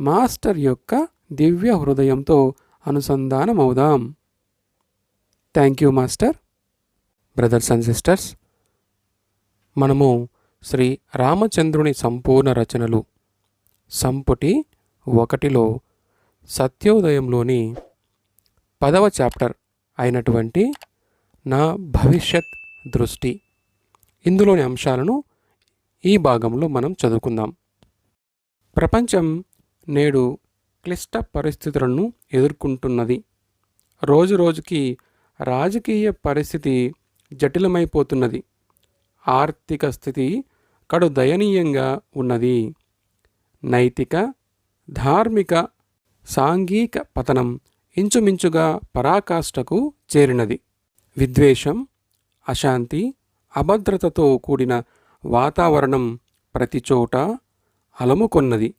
Master యొక్క దివ్య హృదయంతో అనుసంధానమవుదాం. Thank you master. Brothers and sisters మనము శ్రీ రామచంద్రుని సంపూర్ణ రచనలు సంపుటి ఒకటిలో సత్యోదయంలోని పదవ చాప్టర్ అయినటువంటి నా భవిష్యత్ దృష్టి ఇందులోని అంశాలను ఈ భాగంలో మనం చదువుకుందాం. ప్రపంచం నేడు క్లిష్ట పరిస్థితులను ఎదుర్కొంటున్నది. రోజురోజుకి రాజకీయ పరిస్థితి జటిలమైపోతున్నది. ఆర్థిక స్థితి కడు దయనీయంగా ఉన్నది. నైతిక ధార్మిక సాంఘిక పతనం ఇంచుమించుగా పరాకాష్ఠకు చేరినది. విద్వేషం అశాంతి అభద్రతతో కూడిన వాతావరణం ప్రతిచోట అలముకొన్నది.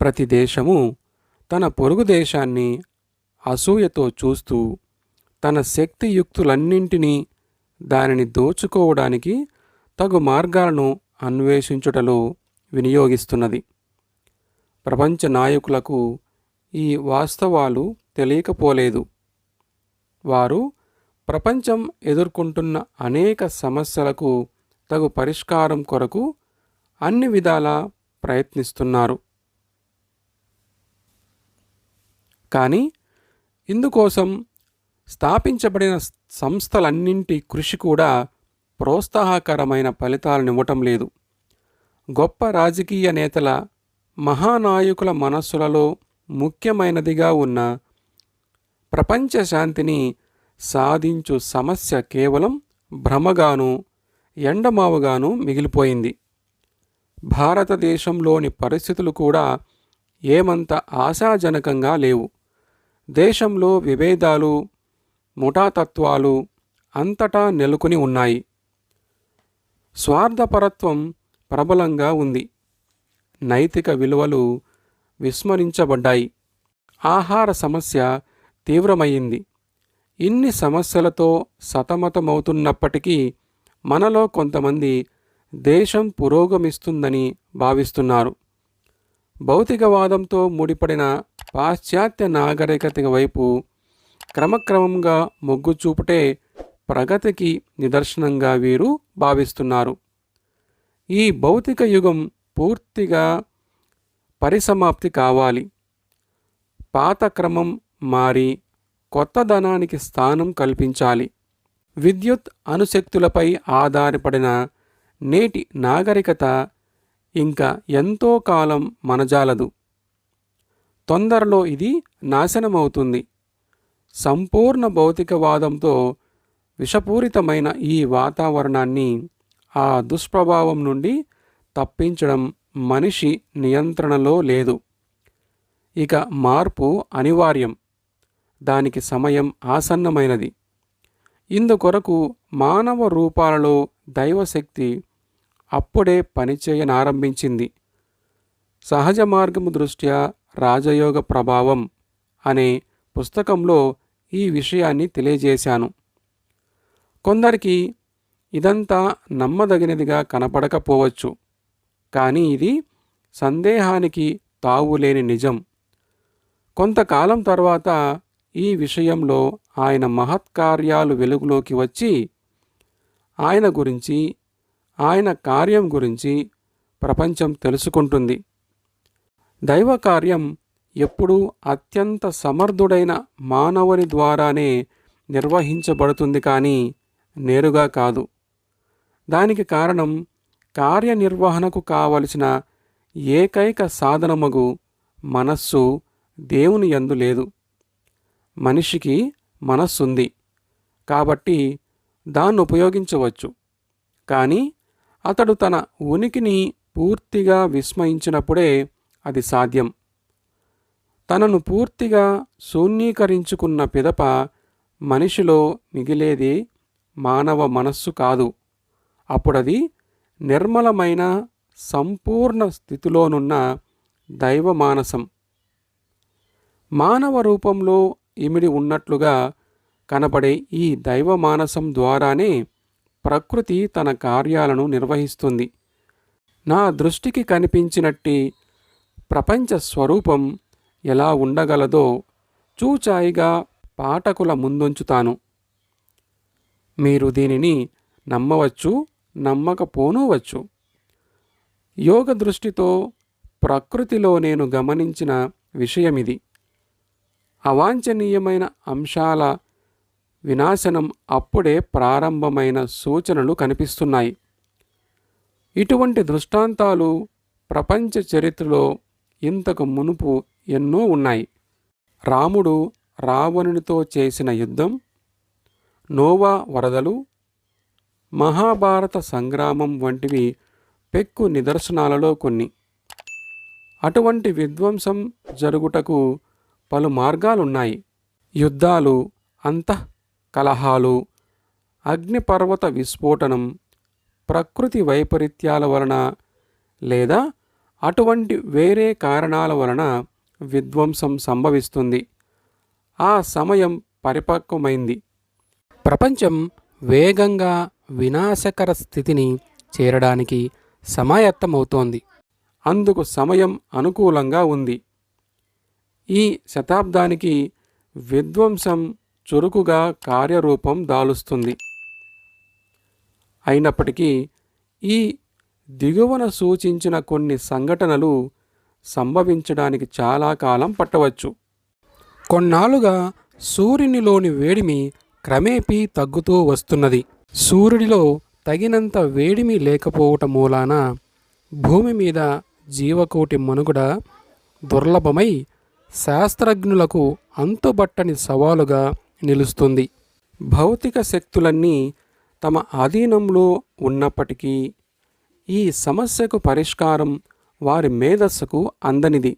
ప్రతి దేశము తన పొరుగు దేశాన్ని అసూయతో చూస్తూ తన శక్తియుక్తులన్నింటినీ దానిని దోచుకోవడానికి తగు మార్గాలను అన్వేషించుటలో వినియోగిస్తున్నది. ప్రపంచ నాయకులకు ఈ వాస్తవాలు తెలియకపోలేదు. వారు ప్రపంచం ఎదుర్కొంటున్న అనేక సమస్యలకు తగు పరిష్కారం కొరకు అన్ని విధాలా ప్రయత్నిస్తున్నారు. కానీ ఇందుకోసం స్థాపించబడిన సంస్థలన్నింటి కృషి కూడా ప్రోత్సాహకరమైన ఫలితాలనివ్వటం లేదు. గొప్ప రాజకీయ నేతల మహానాయకుల మనస్సులలో ముఖ్యమైనదిగా ఉన్న ప్రపంచ శాంతిని సాధించు సమస్య కేవలం భ్రమగాను ఎండమావుగాను మిగిలిపోయింది. భారతదేశంలోని పరిస్థితులు కూడా ఏమంత ఆశాజనకంగా లేవు. దేశంలో విభేదాలు ముఠాతత్వాలు అంతటా నెలకొని ఉన్నాయి. స్వార్థపరత్వం ప్రబలంగా ఉంది. నైతిక విలువలు విస్మరించబడ్డాయి. ఆహార సమస్య తీవ్రమయ్యింది ఇన్ని సమస్యలతో సతమతమవుతున్నప్పటికీ మనలో కొంతమంది దేశం పురోగమిస్తుందని భావిస్తున్నారు. భౌతికవాదంతో ముడిపడిన పాశ్చాత్య నాగరికత వైపు క్రమక్రమంగా మొగ్గు చూపుటే ప్రగతికి నిదర్శనంగా వీరు భావిస్తున్నారు. ఈ భౌతిక యుగం పూర్తిగా పరిసమాప్తి కావాలి. పాత క్రమం మారి కొత్త ధనానికి స్థానం కల్పించాలి. విద్యుత్ అణుశక్తులపై ఆధారపడిన నేటి నాగరికత ఇంకా ఎంతో కాలం మనజాలదు. తొందరలో ఇది నాశనమవుతుంది. సంపూర్ణ భౌతికవాదంతో విషపూరితమైన ఈ వాతావరణాన్ని ఆ దుష్ప్రభావం నుండి తప్పించడం మనిషి నియంత్రణలో లేదు. ఇక మార్పు అనివార్యం. దానికి సమయం ఆసన్నమైనది. ఇందుకొరకు మానవ రూపాలలో దైవశక్తి అప్పుడే పనిచేయనారంభించింది. సహజ మార్గము దృష్ట్యా రాజయోగ ప్రభావం అనే పుస్తకంలో ఈ విషయాన్ని తెలియజేశాను. కొందరికి ఇదంతా నమ్మదగినదిగా కనపడకపోవచ్చు కానీ ఇది సందేహానికి తావులేని నిజం. కొంతకాలం తర్వాత ఈ విషయంలో ఆయన మహత్కార్యాలు వెలుగులోకి వచ్చి ఆయన గురించి ఆయన కార్యం గురించి ప్రపంచం తెలుసుకుంటుంది. దైవ కార్యం ఎప్పుడూ అత్యంత సమర్థుడైన మానవుని ద్వారానే నిర్వహించబడుతుంది కానీ నేరుగా కాదు. దానికి కారణం కార్యనిర్వహణకు కావలసిన ఏకైక సాధనమగు మనస్సు దేవుని యందు లేదు. మనిషికి మనస్సుంది కాబట్టి దాన్ని ఉపయోగించవచ్చు. కానీ అతడు తన ఉనికిని పూర్తిగా విస్మయించినప్పుడే అది సాధ్యం. తనను పూర్తిగా శూన్యీకరించుకున్న పిదప మనిషిలో మిగిలేది మానవ మనస్సు కాదు. అప్పుడది నిర్మలమైన సంపూర్ణ స్థితిలోనున్న దైవ మానసం. మానవ రూపంలో ఇమిడి ఉన్నట్లుగా కనబడే ఈ దైవ మానసం ద్వారానే ప్రకృతి తన కార్యాలను నిర్వహిస్తుంది. నా దృష్టికి కనిపించినట్టి ప్రపంచ స్వరూపం ఎలా ఉండగలదో చూచాయిగా పాఠకుల ముందుంచుతాను. మీరు దీనిని నమ్మవచ్చు నమ్మకపోనూవచ్చు. యోగ దృష్టితో ప్రకృతిలో నేను గమనించిన విషయమిది. అవాంఛనీయమైన అంశాల వినాశనం అప్పుడే ప్రారంభమైన సూచనలు కనిపిస్తున్నాయి. ఇటువంటి దృష్టాంతాలు ప్రపంచ చరిత్రలో ఇంతకు మునుపు ఎన్నో ఉన్నాయి. రాముడు రావణునితో చేసిన యుద్ధం నోవా వరదలు మహాభారత సంగ్రామం వంటివి పెక్కు నిదర్శనాలలో కొన్ని. అటువంటి విధ్వంసం జరుగుటకు పలు మార్గాలున్నాయి. యుద్ధాలు అంతః కలహాలు అగ్నిపర్వత విస్ఫోటనం ప్రకృతి వైపరీత్యాల వలన లేదా అటువంటి వేరే కారణాల వలన విధ్వంసం సంభవిస్తుంది. ఆ సమయం పరిపక్వమైంది. ప్రపంచం వేగంగా వినాశకర స్థితిని చేరడానికి సమాయత్తమవుతోంది. అందుకు సమయం అనుకూలంగా ఉంది. ఈ శతాబ్దానికి విధ్వంసం చురుకుగా కార్యరూపం దాలుస్తుంది. అయినప్పటికీ ఈ దిగువన సూచించిన కొన్ని సంఘటనలు సంభవించడానికి చాలా కాలం పట్టవచ్చు. కొన్నాళ్ళుగా సూర్యునిలోని వేడిమి క్రమేపీ తగ్గుతూ వస్తున్నది. సూర్యుడిలో తగినంత వేడిమి లేకపోవటం మూలాన భూమి మీద జీవకోటి మనుగడ దుర్లభమై శాస్త్రజ్ఞులకు అంతుబట్టని సవాలుగా నిలుస్తుంది. భౌతిక శక్తులన్నీ తమ ఆధీనంలో ఉన్నప్పటికీ ఈ సమస్యకు పరిష్కారం వారి మేధస్సుకు అందనిది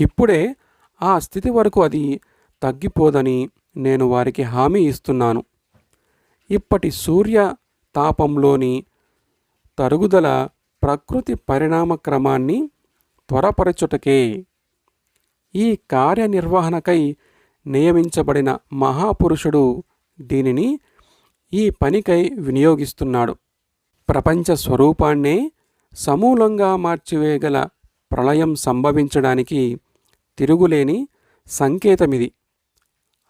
ఇప్పుడే ఆ స్థితి వరకు అది తగ్గిపోదని నేను వారికి హామీ ఇస్తున్నాను. ఇప్పటి సూర్య తాపంలోని తరుగుదల ప్రకృతి పరిణామ క్రమాన్ని త్వరపరచుటకే ఈ కార్యనిర్వహణకై నియమించబడిన మహాపురుషుడు దీనిని ఈ పనికై వినియోగిస్తున్నాడు. ప్రపంచ స్వరూపాన్నే సమూలంగా మార్చివేయగల ప్రళయం సంభవించడానికి తిరుగులేని సంకేతమిది.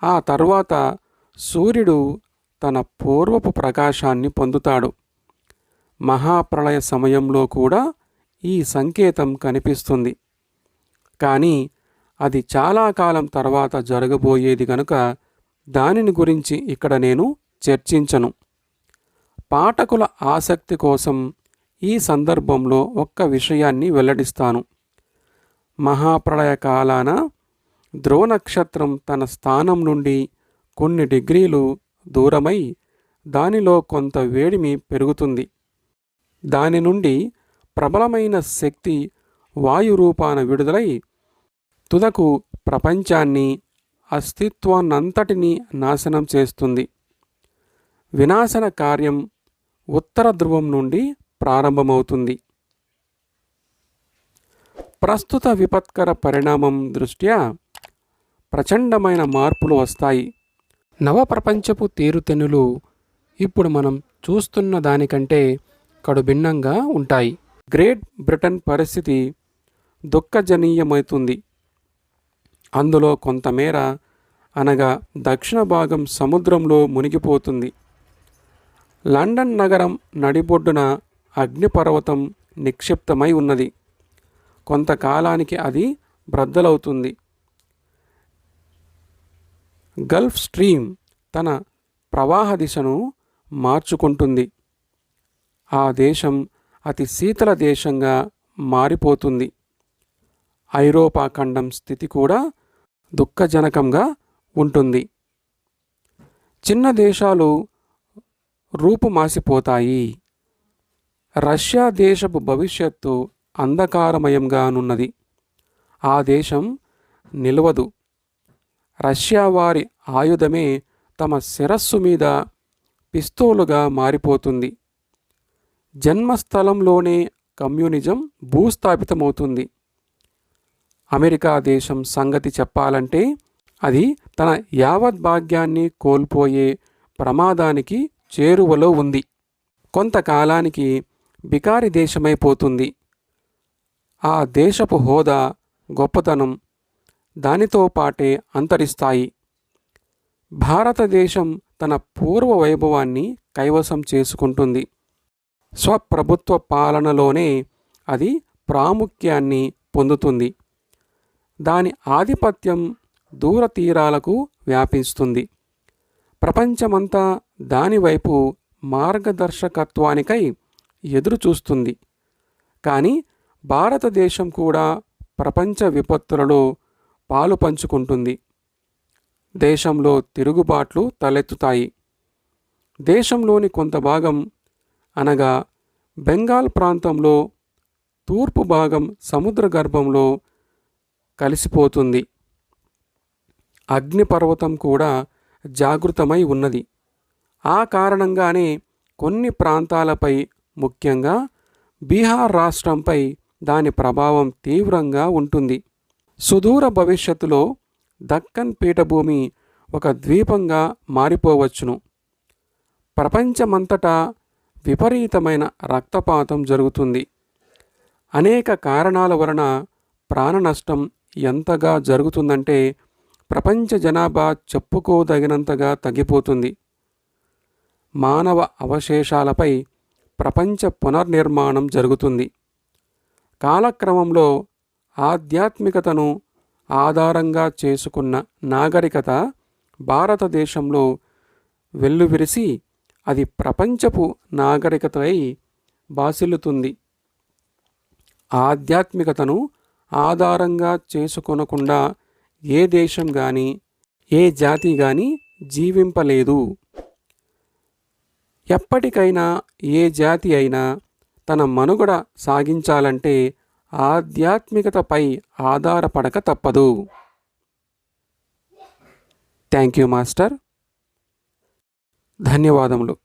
ఆ తర్వాత సూర్యుడు తన పూర్వపు ప్రకాశాన్ని పొందుతాడు. మహాప్రళయ సమయంలో కూడా ఈ సంకేతం కనిపిస్తుంది. కానీ అది చాలా కాలం తర్వాత జరగబోయేది కనుక దానిని గురించి ఇక్కడ నేను చర్చించను. పాఠకుల ఆసక్తి కోసం ఈ సందర్భంలో ఒక్క విషయాన్ని వెల్లడిస్తాను. మహాప్రళయ కాలాన ధ్రువ నక్షత్రం తన స్థానం నుండి కొన్ని డిగ్రీలు దూరమై దానిలో కొంత వేడిమి పెరుగుతుంది. దాని నుండి ప్రబలమైన శక్తి వాయురూపాన విడుదలై తుదకు ప్రపంచాన్ని అస్తిత్వాన్నంతటినీ నాశనం చేస్తుంది. వినాశన కార్యం ఉత్తర ధ్రువం నుండి ప్రారంభమవుతుంది. ప్రస్తుత విపత్కర పరిణామం దృష్ట్యా ప్రచండమైన మార్పులు వస్తాయి. నవప్రపంచపు తీరుతెన్నులు ఇప్పుడు మనం చూస్తున్న దానికంటే కడుభిన్నంగా ఉంటాయి. గ్రేట్ బ్రిటన్ పరిస్థితి దుఃఖజనీయమవుతుంది. అందులో కొంతమేర అనగా దక్షిణ భాగం సముద్రంలో మునిగిపోతుంది. లండన్ నగరం నడిబొడ్డున అగ్నిపర్వతం నిక్షిప్తమై ఉన్నది. కొంతకాలానికి అది బ్రద్దలవుతుంది. గల్ఫ్ స్ట్రీమ్ తన ప్రవాహ దిశను మార్చుకుంటుంది. ఆ దేశం అతి శీతల దేశంగా మారిపోతుంది. ఐరోపా ఖండం స్థితి కూడా దుఃఖజనకంగా ఉంటుంది. చిన్న దేశాలు రూపుమాసిపోతాయి రష్యా దేశపు భవిష్యత్తు అంధకారమయంగానున్నది. ఆ దేశం నిలవదు. రష్యా వారి ఆయుధమే తమ శిరస్సు మీద పిస్తోలుగా మారిపోతుంది. జన్మస్థలంలోనే కమ్యూనిజం భూస్థాపితమవుతుంది. అమెరికా దేశం సంగతి చెప్పాలంటే అది తన యావత్ భాగ్యాన్ని కోల్పోయే ప్రమాదానికి చేరువలో ఉంది. కొంతకాలానికి బికారి దేశమైపోతుంది ఆ దేశపు హోదా గొప్పతనం దానితో పాటే అంతరిస్తాయి. భారతదేశం తన పూర్వ వైభవాన్ని కైవసం చేసుకుంటుంది. స్వప్రభుత్వ పాలనలోనే అది ప్రాముఖ్యాన్ని పొందుతుంది. దాని ఆధిపత్యం దూర తీరాలకు వ్యాపిస్తుంది. ప్రపంచమంతా దానివైపు మార్గదర్శకత్వానికై ఎదురు చూస్తుంది కానీ భారతదేశం కూడా ప్రపంచ విపత్తులలో పాలు పంచుకుంటుంది. దేశంలో తిరుగుబాట్లు తలెత్తుతాయి. దేశంలోని కొంత భాగం అనగా బెంగాల్ ప్రాంతంలో తూర్పు భాగం సముద్ర గర్భంలో కలిసిపోతుంది. అగ్నిపర్వతం కూడా జాగృతమై ఉన్నది. ఆ కారణంగానే కొన్ని ప్రాంతాలపై ముఖ్యంగా బీహార్ రాష్ట్రంపై దాని ప్రభావం తీవ్రంగా ఉంటుంది. సుదూర భవిష్యత్తులో దక్కన్ పీఠభూమి ఒక ద్వీపంగా మారిపోవచ్చును. ప్రపంచమంతటా విపరీతమైన రక్తపాతం జరుగుతుంది. అనేక కారణాల వలన ప్రాణ నష్టం ఎంతగా జరుగుతుందంటే ప్రపంచ జనాభా చెప్పుకోదగినంతగా తగ్గిపోతుంది. మానవ అవశేషాలపై ప్రపంచ పునర్నిర్మాణం జరుగుతుంది. కాలక్రమంలో ఆధ్యాత్మికతను ఆధారంగా చేసుకున్న నాగరికత భారతదేశంలో వెల్లువిరిసి అది ప్రపంచపు నాగరికత బాసిల్లుతుంది. ఆధ్యాత్మికతను ఆధారంగా చేసుకొనకుండా ఏ దేశం కానీ ఏ జాతి కానీ జీవింపలేదు. ఎప్పటికైనా ఏ జాతి అయినా తన మనుగడ సాగించాలంటే ఆధ్యాత్మికతపై ఆధారపడక తప్పదు. Thank you master. ధన్యవాదములు.